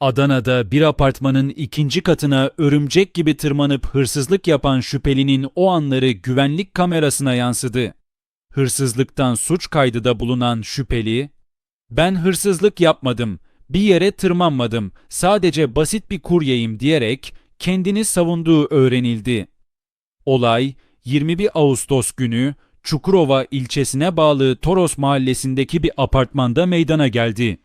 Adana'da bir apartmanın ikinci katına örümcek gibi tırmanıp hırsızlık yapan şüphelinin o anları güvenlik kamerasına yansıdı. Hırsızlıktan suç kaydıda bulunan şüpheli, "Ben hırsızlık yapmadım, bir yere tırmanmadım, sadece basit bir kuryeyim." diyerek kendini savunduğu öğrenildi. Olay 21 Ağustos günü Çukurova ilçesine bağlı Toros mahallesindeki bir apartmanda meydana geldi.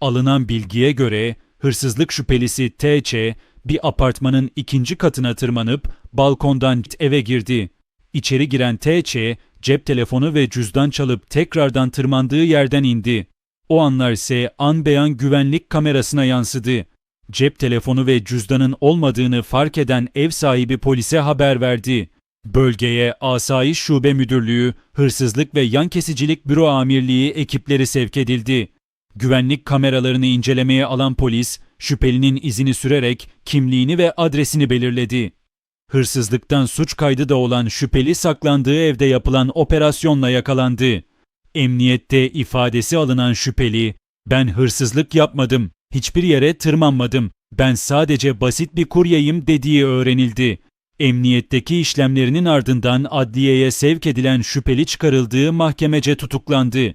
Alınan bilgiye göre hırsızlık şüphelisi TC bir apartmanın ikinci katına tırmanıp balkondan eve girdi. İçeri giren TC cep telefonu ve cüzdan çalıp tekrardan tırmandığı yerden indi. O anlar ise an beyan güvenlik kamerasına yansıdı. Cep telefonu ve cüzdanın olmadığını fark eden ev sahibi polise haber verdi. Bölgeye Asayiş Şube Müdürlüğü, Hırsızlık ve Yan Kesicilik Büro Amirliği ekipleri sevk edildi. Güvenlik kameralarını incelemeye alan polis, şüphelinin izini sürerek kimliğini ve adresini belirledi. Hırsızlıktan suç kaydı da olan şüpheli saklandığı evde yapılan operasyonla yakalandı. Emniyette ifadesi alınan şüpheli, ben hırsızlık yapmadım, hiçbir yere tırmanmadım, ben sadece basit bir kuryeyim dediği öğrenildi. Emniyetteki işlemlerinin ardından adliyeye sevk edilen şüpheli çıkarıldığı mahkemece tutuklandı.